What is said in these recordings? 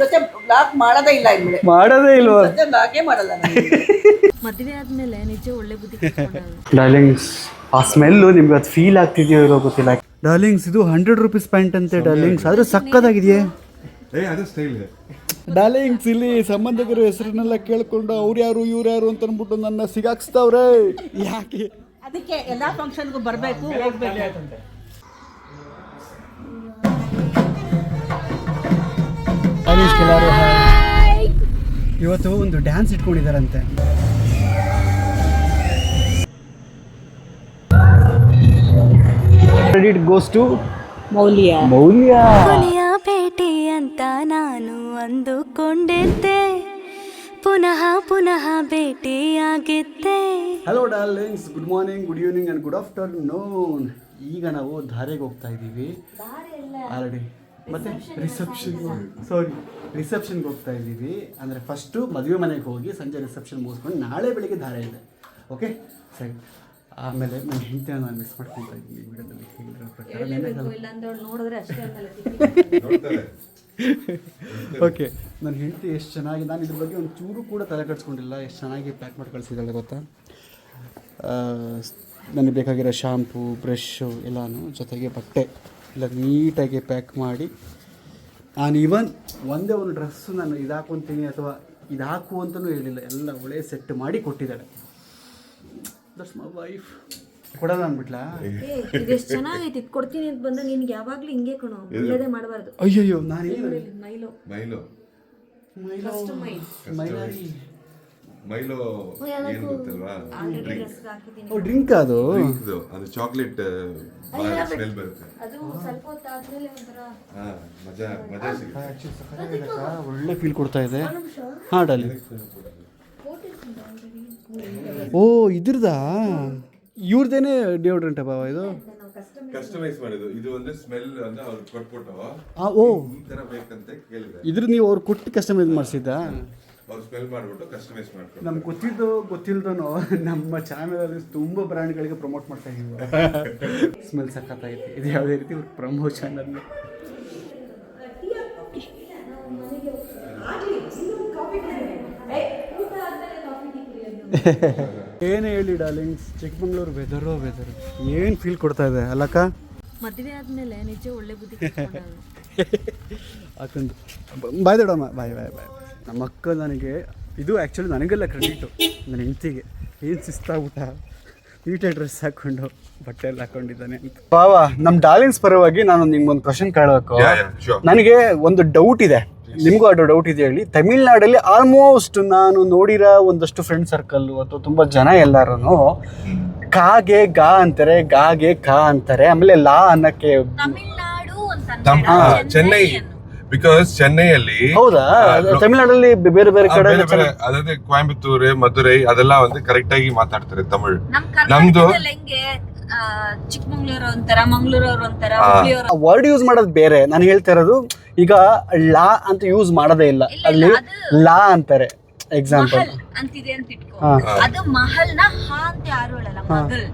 ಜೊತೆ ಬ್ಲಾಕ್ ಮಾಡೋದೇ ಇಲ್ಲ ಇನ್ಮೇಲೆ. ಮಾಡೋದೇ ಇಲ್ವಾ? ಜೊತೆ ಬ್ಲಾಕೇ ಮಾಡಲ್ಲ ನಾನು. ಮದುವೆ ಆದ್ಮೇಲೆ ನಿಜ ಒಳ್ಳೆ ಬುದ್ಧಿ ಕಲ್ತ್ಕೊಂಡೆ ನಾನು. ಡಾರ್ಲಿಂಗ್ಸ್ ಆ ಸ್ಮೆಲ್ಲು ನಿಮ್ಗೆ ಅದು ಫೀಲ್ ಆಗ್ತಿದೆಯೋ ಇರೋ ಗೊತ್ತಿಲ್ಲ. ಡಾರ್ಲಿಂಗ್ಸ್ ಇದು ಹಂಡ್ರೆಡ್ ರುಪೀಸ್ ಪ್ಯಾಂಟ್ ಅಂತೆ ಡಾರ್ಲಿಂಗ್ಸ್ ಆದ್ರೆ ಸಕ್ಕದಾಗಿದೆಯೇ? ಏ ಅದು ಸ್ಟೈಲ್ ಡಾರ್ಲಿಂಗ್ಸ್ ಇಲ್ಲಿ ಸಂಬಂಧಿಕರ ಹೆಸರನ್ನೆಲ್ಲ ಕೇಳ್ಕೊಂಡು ಅವ್ರು ಯಾರು ಇವ್ರು ಯಾರು ಅಂತ ಅಂದ್ಬಿಟ್ಟು ನನ್ನ ಸಿಗಾಕ್ಸ್ತಾವ್ರೆ. ಯಾಕೆ? ಅದಕ್ಕೆ ಎಲ್ಲಾ ಫಂಕ್ಷನ್ಗೂ ಬರಬೇಕು ಹೋಗ್ಬೇಕು. ಎಲ್ಲರೂ ಇವತ್ತು ಒಂದು dance ಇಟ್ಕೊಂಡಿದ್ದಾರಂತೆ. Credit goes to Maulya. Maulya. ಭೇಟಿ ಅಂತ ನಾನು ಅಂದುಕೊಂಡಿದ್ದೆ. ಪುನಃ ಪುನಃ ಭೇಟಿಯಾಗಿದ್ದೆ. Hello darlings good morning good evening and good afternoon ಈಗ ನಾವು ಧಾರೆಗೆ ಹೋಗ್ತಾ ಇದ್ದೀವಿ. ಆಲ್ರೆಡಿ ಮತ್ತೆ ರಿಸೆಪ್ಷನ್ ಸಾರಿ ರಿಸೆಪ್ಷನ್ಗೆ ಹೋಗ್ತಾ ಇದ್ದೀವಿ. ಅಂದರೆ ಫಸ್ಟು ಮದುವೆ ಮನೆಗೆ ಹೋಗಿ ಸಂಜೆ ರಿಸೆಪ್ಷನ್ ಮುಗಿಸ್ಕೊಂಡು ನಾಳೆ ಬೆಳಿಗ್ಗೆ ಧಾರೆ ಇದೆ. ಓಕೆ ಸರಿ. ಆಮೇಲೆ ನನ್ನ ಹೆಂಡತಿನ ನಾನು ಮಿಸ್ ಮಾಡ್ಕೊತಾ ಇದ್ದೀನಿ ಈ ವಿಡಿಯೋದಲ್ಲಿ. ಹೇಳಿರೋ ಪ್ರಕಾರ ಓಕೆ ನನ್ನ ಹೆಂಡತಿ ಎಷ್ಟು ಚೆನ್ನಾಗಿ ನಾನು ಇದ್ರ ಬಗ್ಗೆ ಒಂದು ಚೂರು ಕೂಡ ತಲೆ ಕಟ್ಸ್ಕೊಂಡಿಲ್ಲ ಎಷ್ಟು ಚೆನ್ನಾಗಿ ಪ್ಯಾಕ್ ಮಾಡಿ ಕಳಿಸಿದ್ದಾಳೆ ಗೊತ್ತಾ? ನನಗೆ ಬೇಕಾಗಿರೋ ಶಾಂಪು ಬ್ರಷ್ಷು ಎಲ್ಲನೂ ಜೊತೆಗೆ ಬಟ್ಟೆ. ಎಲ್ಲ ನೀಟಾಗಿ ಪ್ಯಾಕ್ ಮಾಡಿ. ನಾನು ಇವನ್ ಒಂದೇ ಒಂದು ಡ್ರೆಸ್ಸು ನಾನು ಇದು ಹಾಕೊತೀನಿ ಅಥವಾ ಇದು ಹಾಕು ಅಂತಲೂ ಹೇಳಿಲ್ಲ. ಎಲ್ಲ ಒಳ್ಳೆ ಸೆಟ್ ಮಾಡಿ ಕೊಟ್ಟಿದ್ದಾಳೆ ದಟ್ಸ್ ಮೈ ವೈಫ್ ಕೊಡೋಣ ಅಂದ್ಬಿಟ್ಲಾ? ಇದೆಷ್ಟು ಚೆನ್ನಾಗೈತಿ. ಇದು ಕೊಡ್ತೀನಿ ಅಂತ ಬಂದ ನಿನ್ಗೆ ಯಾವಾಗಲೂ ಹಿಂಗೆ ಕಣೋ. ಒಳ್ಳೇದೇ ಮಾಡಬಾರ್ದು. ಅಯ್ಯಯ್ಯೋ ನಾನೇನು? ಮೈಲೋ. ಮೈಲೋ. ಮೈಲಾರಿ. ಮೈಲೋ ಏನ್ ಗೊತ್ತಲ್ವಾ? ಓ ಡ್ರಿಂಕ್ ಅದು? ಇದು. ಅದು ಚಾಕ್ಲೇಟ್ ಸ್ಮೆಲ್ ಬರುತ್ತೆ. ಅದು ಸ್ವಲ್ಪ ಹೊತ್ತಾದ್ಮೇಲೆ ಒಂಥರ ಹಾ ಮಜಾ ಮಜಾ ಸಿಗುತ್ತೆ. ಒಳ್ಳೆ ಫೀಲ್ ಕೊಡ್ತಾ ಇದೆ. ಹಾಂ ಡಾಲಿ. ಓ ಇದ್ರದಾ? ಇವ್ರದೇನೆ ಡಿಯೋಡ್ರೆಂಟ್ ಬಾವ ಇದು? ಕಸ್ಟಮೈಸ್ ಮಾಡಿದ್ದು. ಇದು ಅಂದ್ರೆ ಸ್ಮೆಲ್ ಅಂದ್ರೆ ಅವ್ರು ಕೊಟ್ಬಿಟ್ಟು ಆ, ಓ. ಈ ತರ ಬೇಕಂತ ಕೇಳಿದೆ. ಇದ್ರ ನೀವು ಅವ್ರು ಕೊಟ್ಟು ಕಸ್ಟಮೈಸ್ ಮಾಡಿಸಿದ್ದ? ಅವ್ರು ಸ್ಮೆಲ್ ಮಾಡ್ಬಿಟ್ಟು ಕಸ್ಟಮೈಸ್ ಮಾಡ್ಕೊಂಡು ನಮ್ಗೆ ಗೊತ್ತಿದ್ದು ಗೊತ್ತಿಲ್ದನೋ ನಮ್ಮ ಚಾನಲಲ್ಲಿ ತುಂಬ ಬ್ರ್ಯಾಂಡ್ಗಳಿಗೆ ಪ್ರಮೋಟ್ ಮಾಡ್ತಾ ಇದೀವಿ ಸ್ಮೆಲ್ ಸಖತ್ತಾಗೈತಿ. ಇದು ಯಾವುದೇ ರೀತಿ ಪ್ರಮೋಷನ್ ಅಲ್ಲಿ ಏನೇ ಹೇಳಿ ಡಾರ್ಲಿಂಗ್ಸ್. ಚಿಕ್ಕಮಂಗ್ಳೂರು ವೆದರು ವೆದರು ಏನು ಫೀಲ್ ಕೊಡ್ತಾ ಇದೆ ಅಲ್ಲಕ್ಕ ಮದುವೆ ಆದ್ಮೇಲೆ ನಿಜ ಒಳ್ಳೆ ಬುದ್ಧಿ ಅಕ್ಕಂದು ಬಾಯ್ ದೊಡಮ್ಮ ಬಾಯ್ ಬಾಯ್ ಬಾಯ್. ನಮ್ಮ ಅಕ್ಕ ನನಗೆ ಇದು ಆ್ಯಕ್ಚುಲಿ ನನಗೆಲ್ಲ ಕ್ರೆಡಿಟು ನನ್ನ ಹೆಂಡತಿಗೆ. ಏನು ಶಿಸ್ತಾಗ್ಬಿಟ್ಟ. ನೀಟ ಡ್ರೆಸ್ ಹಾಕೊಂಡು ಬಟ್ಟೆ ಎಲ್ಲ ಹಾಕೊಂಡಿದ್ದಾನೆ ಪಾವ ಬಾವ ನಮ್ಮ ಡಾರ್ಲಿಂಗ್ಸ್ ಪರವಾಗಿ ನಾನು ನಿಮ್ಗೊಂದು ಕ್ವಶನ್ ಕೇಳಬೇಕು. ನನಗೆ ಒಂದು ಡೌಟ್ ಇದೆ. ನಿಮಗೂ ಅದು ಡೌಟ್ ಇದೆ ಹೇಳಿ. ತಮಿಳ್ನಾಡಲ್ಲಿ ಆಲ್ಮೋಸ್ಟ್ ನಾನು ನೋಡಿರೋ ಒಂದಷ್ಟು ಫ್ರೆಂಡ್ ಸರ್ಕಲ್ ಅಥವಾ ತುಂಬ ಜನ ಎಲ್ಲರೂ ಕಾಗೆ ಗಾ ಅಂತಾರೆ ಗಾಗೆ ಕಾ ಅಂತಾರೆ. ಆಮೇಲೆ ಲಾ ಅನ್ನಕ್ಕೆ ಚೆನ್ನೈ. ಬಿಕಾಸ್ ಚೆನ್ನೈಯಲ್ಲಿ ಹೌದಾ? ತಮಿಳ್ನಾಡಲ್ಲಿ ಬೇರೆ ಬೇರೆ ಕಡೆ ಬೇರೆ ಬೇರೆ ಅದೇ ಕೋಯಂಬತ್ತೂರ್ ಮಧುರೈ ಅದೆಲ್ಲ ಒಂದು ಕರೆಕ್ಟ್ ಆಗಿ ಮಾತಾಡ್ತಾರೆ ತಮಿಳ್. ನಮ್ ನಮ್ದು ಚಿಕ್ಕಮಂಗ್ಳೂರು ಒಂಥರ ಒಂಥರ ವರ್ಡ್ ಯೂಸ್ ಮಾಡೋದು ಬೇರೆ. ನಾನು ಹೇಳ್ತಾ ಇರೋದು ಈಗ ಲಾ ಅಂತ ಯೂಸ್ ಮಾಡೋದೇ ಇಲ್ಲ. ಅಲ್ಲಿ ಲಾ ಅಂತಾರೆ. ಎಕ್ಸಾಂಪಲ್ ಮಹಲ್ ಅಂತಿದೆ ಅಂತ ಇಟ್ಕೋ. ಹಾ. ಅದು ಮಹಲ್ನ ಹಾ ಅಂತ ಯಾರು ಹೇಳಲ್ಲ ಮಗಲ್.